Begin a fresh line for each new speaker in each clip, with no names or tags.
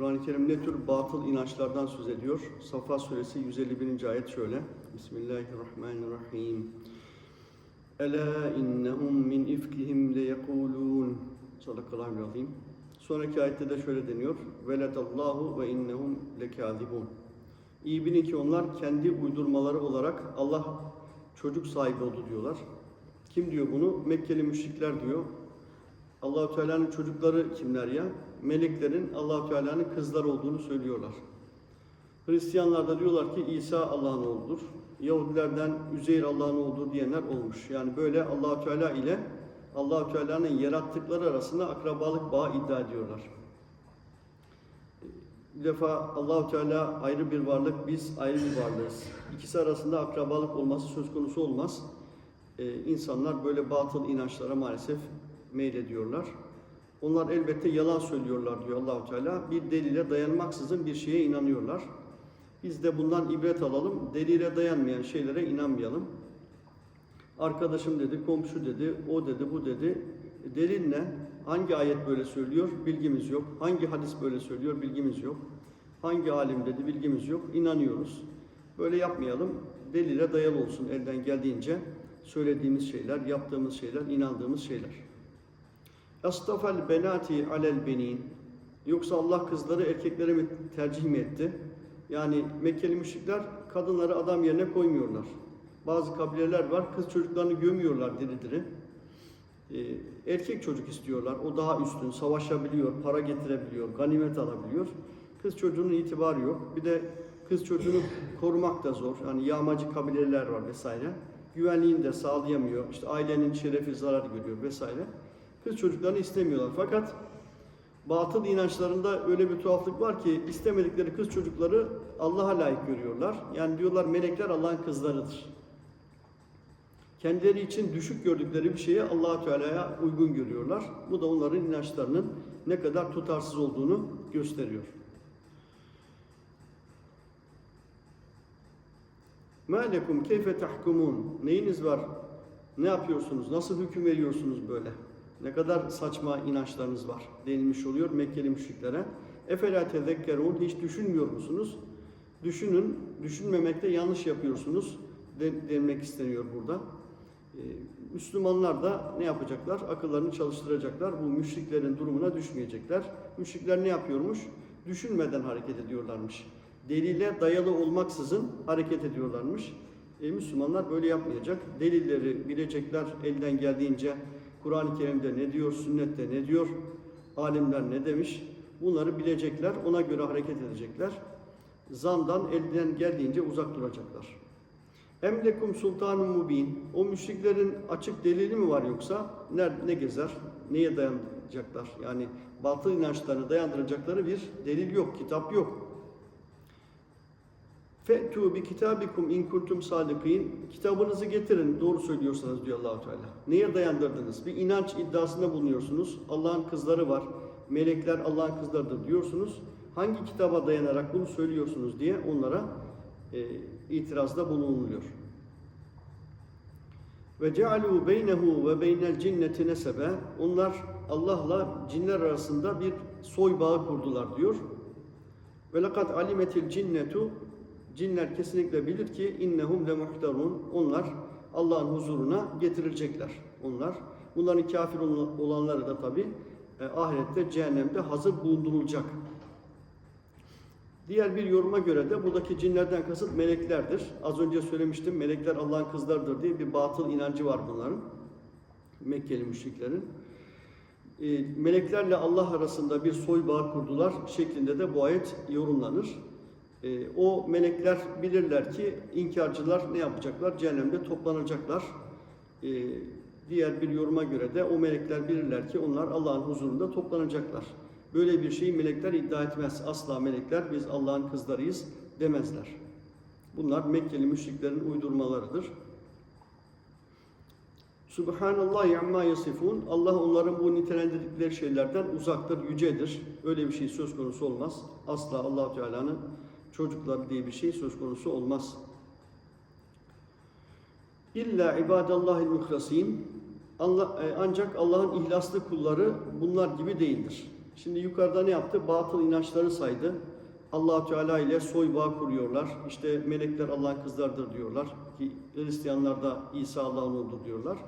Kur'an-ı Kerim ne tür batıl inançlardan söz ediyor? Safa suresi 151. ayet şöyle. Bismillahirrahmanirrahim. Ela innehum min ifkihim leyekulun. Sadakallahu azim. Sonraki ayette de şöyle deniyor. Veledallahu ve innehum lekâzibun. İyi bilin ki onlar kendi uydurmaları olarak Allah çocuk sahibi oldu diyorlar. Kim diyor bunu? Mekkeli müşrikler diyor. Allahu Teala'nın çocukları kimler ya? Meleklerin Allahu Teala'nın kızları olduğunu söylüyorlar. Hristiyanlar da diyorlar ki İsa Allah'ın oğludur. Yahudilerden Üzeyr Allah'ın oğludur diyenler olmuş. Yani böyle Allahu Teala ile Allahu Teala'nın yarattıkları arasında akrabalık bağı iddia ediyorlar. Bir defa Allahu Teala ayrı bir varlık, biz ayrı bir varlığız. İkisi arasında akrabalık olması söz konusu olmaz. Ee, insanlar böyle batıl inançlara maalesef meylediyorlar. Onlar elbette yalan söylüyorlar diyor Allahu Teala. Bir delile dayanmaksızın bir şeye inanıyorlar. Biz de bundan ibret alalım. Delile dayanmayan şeylere inanmayalım. Arkadaşım dedi, komşu dedi, o dedi, bu dedi. E, Delil ne? Hangi ayet böyle söylüyor? Bilgimiz yok. Hangi hadis böyle söylüyor? Bilgimiz yok. Hangi alim dedi? Bilgimiz yok. İnanıyoruz. Böyle yapmayalım. Delile dayalı olsun elden geldiğince söylediğimiz şeyler, yaptığımız şeyler, inandığımız şeyler. Estafel benati alel benin. Yoksa Allah kızları erkeklere mi tercih mi etti? Yani Mekkeli müşrikler kadınları adam yerine koymuyorlar. Bazı kabileler var kız çocuklarını gömüyorlar diri diri. Ee, erkek çocuk istiyorlar. O daha üstün, savaşabiliyor, para getirebiliyor, ganimet alabiliyor. Kız çocuğunun itibarı yok. Bir de kız çocuğunu korumak da zor. Yani yağmacı kabileler var vesaire. Güvenliğini de sağlayamıyor. İşte ailenin şerefi zarar görüyor vesaire Kız çocuklarını istemiyorlar. Fakat batıl inançlarında öyle bir tuhaflık var ki istemedikleri kız çocukları Allah'a layık görüyorlar. Yani diyorlar melekler Allah'ın kızlarıdır. Kendileri için düşük gördükleri bir şeyi allah Teala'ya uygun görüyorlar. Bu da onların inançlarının ne kadar tutarsız olduğunu gösteriyor. مَا لَكُمْ كَيْفَ تَحْكُمُونَ Neyiniz var? Ne yapıyorsunuz? Nasıl hüküm veriyorsunuz böyle? ne kadar saçma inançlarınız var denilmiş oluyor Mekkeli müşriklere. Efela tezekkerun hiç düşünmüyor musunuz? Düşünün, düşünmemekte yanlış yapıyorsunuz de, denmek isteniyor burada. Ee, Müslümanlar da ne yapacaklar? Akıllarını çalıştıracaklar. Bu müşriklerin durumuna düşmeyecekler. Müşrikler ne yapıyormuş? Düşünmeden hareket ediyorlarmış. Delile dayalı olmaksızın hareket ediyorlarmış. E, Müslümanlar böyle yapmayacak. Delilleri bilecekler elden geldiğince Kur'an-ı Kerim'de ne diyor, sünnette ne diyor, alimler ne demiş. Bunları bilecekler, ona göre hareket edecekler. Zandan elden geldiğince uzak duracaklar. Emlekum sultanun mubin. O müşriklerin açık delili mi var yoksa ne, ne gezer? Neye dayanacaklar? Yani batıl inançlarını dayandıracakları bir delil yok, kitap yok. Fe'tu bi kitabikum in kuntum sadikin. Kitabınızı getirin doğru söylüyorsanız diyor Allahu Teala. Neye dayandırdınız? Bir inanç iddiasında bulunuyorsunuz. Allah'ın kızları var. Melekler Allah'ın kızlarıdır diyorsunuz. Hangi kitaba dayanarak bunu söylüyorsunuz diye onlara e, itirazda bulunuluyor. Ve cealu beynehu ve beynel cinneti nesebe. Onlar Allah'la cinler arasında bir soy bağı kurdular diyor. Ve lekad alimetil cinnetu cinler kesinlikle bilir ki innehum le muhtarun. Onlar Allah'ın huzuruna getirilecekler. Onlar bunların kafir olanları da tabi e, ahirette cehennemde hazır bulundurulacak. Diğer bir yoruma göre de buradaki cinlerden kasıt meleklerdir. Az önce söylemiştim melekler Allah'ın kızlarıdır diye bir batıl inancı var bunların. Mekkeli müşriklerin. E, meleklerle Allah arasında bir soy bağı kurdular şeklinde de bu ayet yorumlanır. E, o melekler bilirler ki inkarcılar ne yapacaklar? Cehennemde toplanacaklar. E, diğer bir yoruma göre de o melekler bilirler ki onlar Allah'ın huzurunda toplanacaklar. Böyle bir şeyi melekler iddia etmez. Asla melekler biz Allah'ın kızlarıyız demezler. Bunlar Mekkeli müşriklerin uydurmalarıdır. Subhanallah amma yasifun. Allah onların bu nitelendirdikleri şeylerden uzaktır, yücedir. Öyle bir şey söz konusu olmaz. Asla Allah Teala'nın çocukları diye bir şey söz konusu olmaz. İlla ibadallahil muhlasin. Allah, e, ancak Allah'ın ihlaslı kulları bunlar gibi değildir. Şimdi yukarıda ne yaptı? Batıl inançları saydı. allah Teala ile soy bağı kuruyorlar. İşte melekler Allah'ın kızlardır diyorlar. Ki Hristiyanlar da İsa Allah'ın oğludur diyorlar.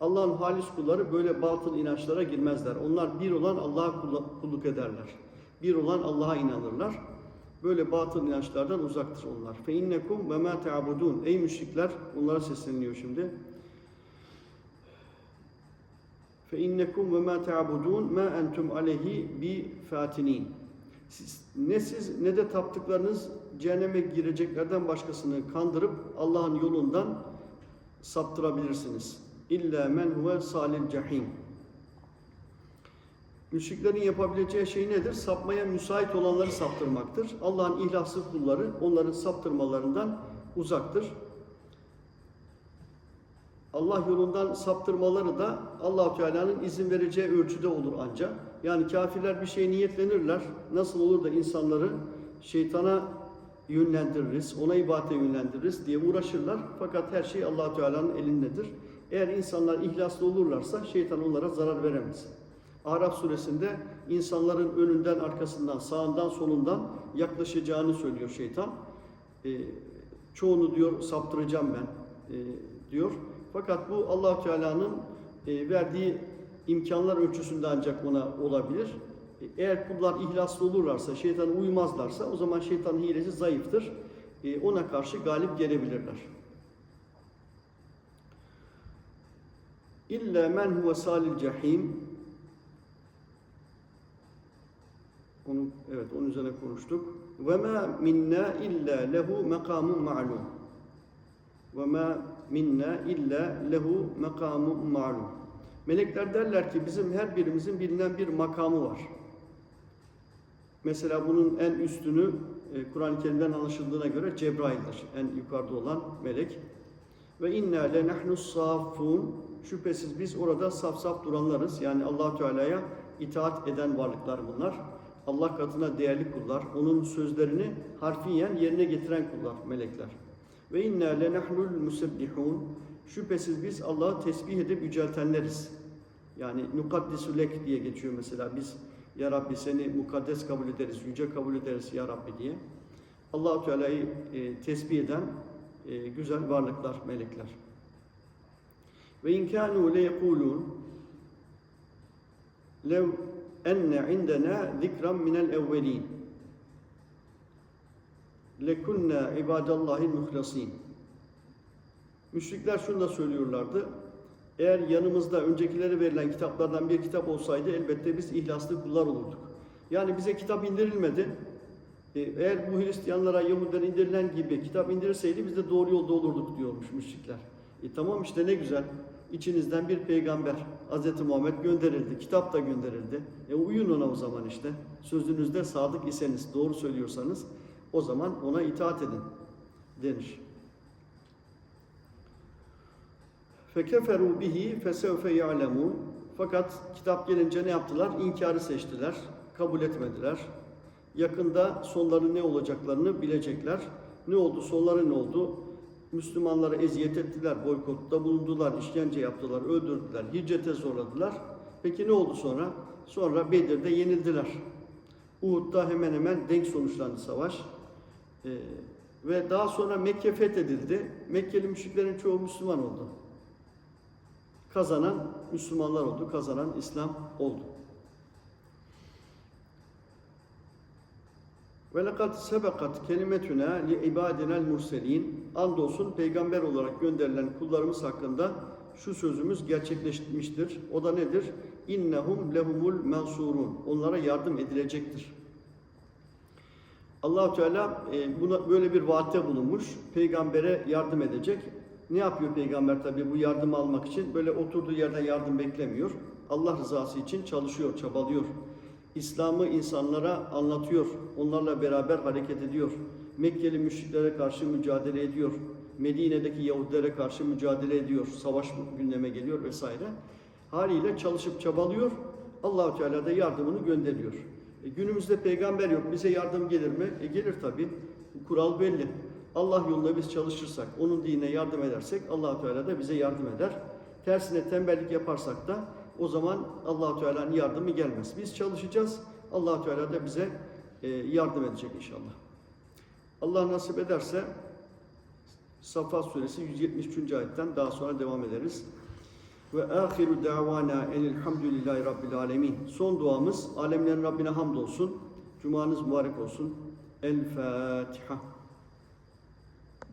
Allah'ın halis kulları böyle batıl inançlara girmezler. Onlar bir olan Allah'a kulluk ederler. Bir olan Allah'a inanırlar. Böyle batıl inançlardan uzaktır onlar. Fe innekum ve ma ta'budun. Ey müşrikler, onlara sesleniliyor şimdi. Fe innekum ve ma ta'budun ma entum aleyhi bi fatinin. Siz, ne siz ne de taptıklarınız cehenneme gireceklerden başkasını kandırıp Allah'ın yolundan saptırabilirsiniz. İlla men huve salil cahim. Müşriklerin yapabileceği şey nedir? Sapmaya müsait olanları saptırmaktır. Allah'ın ihlaslı kulları onların saptırmalarından uzaktır. Allah yolundan saptırmaları da allah Teala'nın izin vereceği ölçüde olur ancak. Yani kafirler bir şey niyetlenirler. Nasıl olur da insanları şeytana yönlendiririz, ona ibadete yönlendiririz diye uğraşırlar. Fakat her şey allah Teala'nın elindedir. Eğer insanlar ihlaslı olurlarsa şeytan onlara zarar veremez. Araf suresinde insanların önünden, arkasından, sağından, solundan yaklaşacağını söylüyor şeytan. E, çoğunu diyor saptıracağım ben e, diyor. Fakat bu allah Teala'nın e, verdiği imkanlar ölçüsünde ancak ona olabilir. E, eğer kullar ihlaslı olurlarsa, şeytana uymazlarsa o zaman şeytanın hilesi zayıftır. E, ona karşı galip gelebilirler. İlla men huve salil cahim Onu evet onun üzerine konuştuk. Ve minna illa lehu makamun ma'lum. Ve minna illa lehu makamun ma'lum. Melekler derler ki bizim her birimizin bilinen bir makamı var. Mesela bunun en üstünü e, Kur'an-ı Kerim'den anlaşıldığına göre Cebrail'dir. En yukarıda olan melek. Ve inna le nahnu safun. Şüphesiz biz orada saf saf duranlarız. Yani allah Teala'ya itaat eden varlıklar bunlar. Allah katına değerli kullar, onun sözlerini harfiyen yerine getiren kullar, melekler. Ve inna lenahnul musebbihun. Şüphesiz biz Allah'ı tesbih edip yüceltenleriz. Yani nukaddisu lek diye geçiyor mesela. Biz ya Rabbi seni mukaddes kabul ederiz, yüce kabul ederiz ya Rabbi diye. Allahu Teala'yı e, tesbih eden e, güzel varlıklar, melekler. Ve in kanu le yekulun lev enne indena zikran minel evvelin lekunna ibadallahil muhlasin Müşrikler şunu da söylüyorlardı. Eğer yanımızda öncekilere verilen kitaplardan bir kitap olsaydı elbette biz ihlaslı kullar olurduk. Yani bize kitap indirilmedi. E, Eğer bu Hristiyanlara, Yahudilere indirilen gibi kitap indirilseydi biz de doğru yolda olurduk diyormuş müşrikler. E tamam işte ne güzel. İçinizden bir peygamber Hz. Muhammed gönderildi. Kitap da gönderildi. E uyun ona o zaman işte. Sözünüzde sadık iseniz, doğru söylüyorsanız o zaman ona itaat edin denir. Fekeferu bihi fesevfe ya'lemun. Fakat kitap gelince ne yaptılar? İnkarı seçtiler, kabul etmediler. Yakında sonları ne olacaklarını bilecekler. Ne oldu? Sonları ne oldu? Müslümanlara eziyet ettiler, boykotta bulundular, işkence yaptılar, öldürdüler, hicrete zorladılar. Peki ne oldu sonra? Sonra Bedir'de yenildiler. Uhud'da hemen hemen denk sonuçlandı savaş. Ee, ve daha sonra Mekke fethedildi. Mekkeli müşriklerin çoğu Müslüman oldu. Kazanan Müslümanlar oldu, kazanan İslam oldu. Ve lekad sebekat kelimetuna li ibadinel murselin. Andolsun peygamber olarak gönderilen kullarımız hakkında şu sözümüz gerçekleşmiştir. O da nedir? İnnehum lehumul mensurun. Onlara yardım edilecektir. Allahu Teala e, buna böyle bir vaatte bulunmuş. Peygambere yardım edecek. Ne yapıyor peygamber tabi bu yardımı almak için? Böyle oturduğu yerden yardım beklemiyor. Allah rızası için çalışıyor, çabalıyor. İslam'ı insanlara anlatıyor. Onlarla beraber hareket ediyor. Mekkeli müşriklere karşı mücadele ediyor. Medine'deki Yahudilere karşı mücadele ediyor. Savaş gündeme geliyor vesaire. Haliyle çalışıp çabalıyor. Allahu Teala da yardımını gönderiyor. E, günümüzde peygamber yok. Bize yardım gelir mi? E, gelir tabi. Kural belli. Allah yolunda biz çalışırsak, onun dinine yardım edersek allah Teala da bize yardım eder. Tersine tembellik yaparsak da o zaman allah Teala'nın yardımı gelmez. Biz çalışacağız, allah Teala da bize e, yardım edecek inşallah. Allah nasip ederse Safa suresi 173. ayetten daha sonra devam ederiz. Ve ahiru davana enilhamdülillahi rabbil alemin. Son duamız alemlerin Rabbine hamdolsun. Cumanız mübarek olsun. El Fatiha.